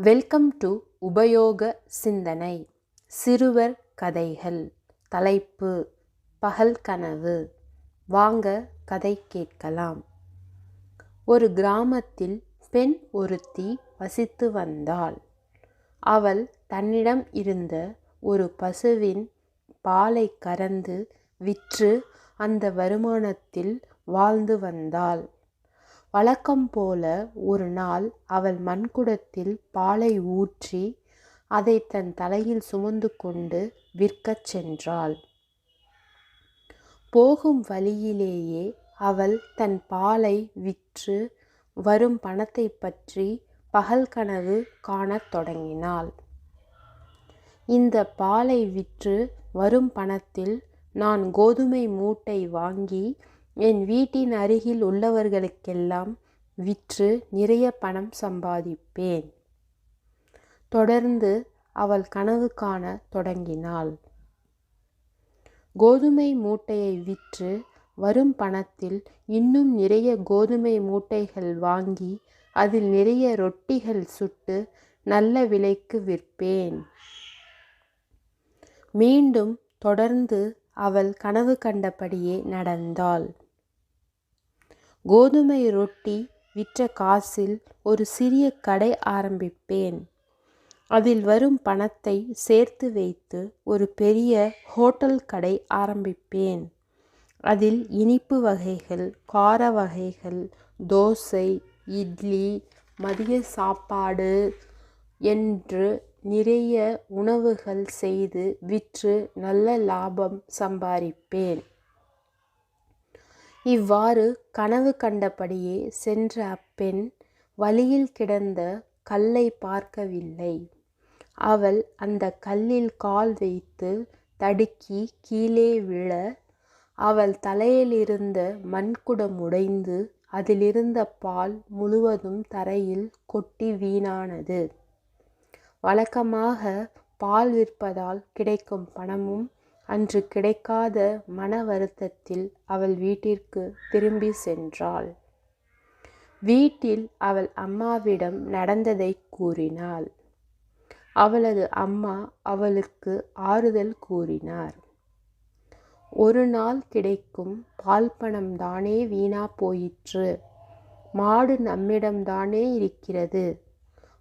Welcome to உபயோக சிந்தனை சிறுவர் கதைகள் தலைப்பு பகல் கனவு வாங்க கதை கேட்கலாம். ஒரு கிராமத்தில் பெண் ஒருத்தி வசித்து வந்தாள். அவள் தன்னிடம் இருந்த ஒரு பசுவின் பாலை கறந்து விற்று அந்த வருமானத்தில் வாழ்ந்து வந்தாள். வழக்கம் போல ஒரு நாள் அவள் மண்குடத்தில் பாலை ஊற்றி அதை தன் தலையில் சுமந்து கொண்டு விற்கச் சென்றாள். போகும் வழியிலேயே அவள் தன் பாலை விற்று வரும் பணத்தை பற்றி பகல் கனவு காணத் தொடங்கினாள். இந்த பாலை விற்று வரும் பணத்தில் நான் கோதுமை மூட்டை வாங்கி என் வீட்டின் அருகில் உள்ளவர்களுக்கெல்லாம் விற்று நிறைய பணம் சம்பாதிப்பேன். தொடர்ந்து அவள் கனவு காண தொடங்கினாள். கோதுமை மூட்டையை விற்று வரும் பணத்தில் இன்னும் நிறைய கோதுமை மூட்டைகள் வாங்கி அதில் நிறைய ரொட்டிகள் சுட்டு நல்ல விலைக்கு விற்பேன். மீண்டும் தொடர்ந்து அவள் கனவு கண்டபடியே நடந்தாள். கோதுமை ரொட்டி விற்ற காசில் ஒரு சிறிய கடை ஆரம்பிப்பேன். அதில் வரும் பணத்தை சேர்த்து வைத்து ஒரு பெரிய ஹோட்டல் கடை ஆரம்பிப்பேன். அதில் இனிப்பு வகைகள் கார வகைகள் தோசை இட்லி மதிய சாப்பாடு என்று நிறைய உணவுகள் செய்து விற்று நல்ல லாபம் சம்பாதிப்பேன் இவ்வாறு கனவு கண்டபடியே சென்ற அப்பெண் வழியில் கிடந்த கல்லை பார்க்கவில்லை. அவள் அந்த கல்லில் கால் வைத்து தடுக்கி கீழே விழ அவள் தலையிலிருந்த மண்குடம் உடைந்து அதிலிருந்த பால் முழுவதும் தரையில் கொட்டி வீணானது. வழக்கமாக பால் விற்பதால் கிடைக்கும் பணமும் அன்று கிடைக்காத மன வருத்தத்தில் அவள் வீட்டிற்கு திரும்பி சென்றாள். வீட்டில் அவள் அம்மாவிடம் நடந்ததை கூறினாள். அவளது அம்மா அவளுக்கு ஆறுதல் கூறினார். ஒரு நாள் கிடைக்கும் பால் பணம் தானே வீணா போயிற்று. மாடு நம்மிடம்தானே இருக்கிறது.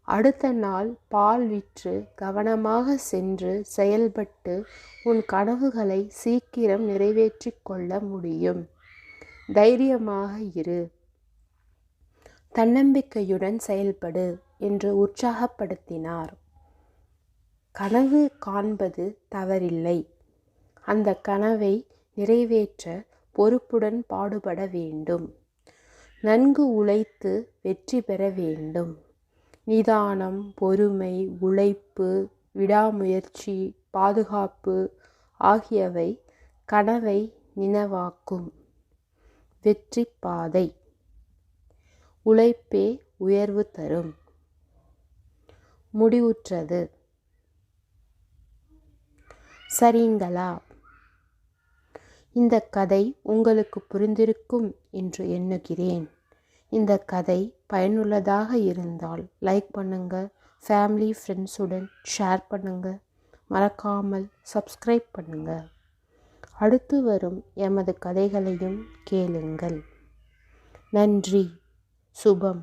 அடுத்த நாள் பால் விற்று கவனமாக சென்று செயல்பட்டு உன் கனவுகளை சீக்கிரம் நிறைவேற்றி கொள்ள முடியும். தைரியமாக இரு. தன்னம்பிக்கையுடன் செயல்படு என்று உற்சாகப்படுத்தினார். கனவு காண்பது தவறில்லை. அந்த கனவை நிறைவேற்ற பொறுப்புடன் பாடுபட வேண்டும். நன்கு உழைத்து வெற்றி பெற வேண்டும். நிதானம் பொறுமை உழைப்பு விடாமுயற்சி பாதுகாப்பு ஆகியவை கனவை நினைவாக்கும். வெற்றி பாதை உழைப்பே உயர்வு தரும். முடிவுற்றது. சரிங்களா? இந்த கதை உங்களுக்கு புரிந்திருக்கும் என்று எண்ணுகிறேன். இந்த கதை பயனுள்ளதாக இருந்தால் லைக் பண்ணுங்கள் ஃபேமிலி ஃப்ரெண்ட்ஸுடன் ஷேர் பண்ணுங்கள் மறக்காமல் சப்ஸ்கிரைப் பண்ணுங்கள் அடுத்து வரும் எமது கதைகளையும் கேளுங்கள். நன்றி சுபம்.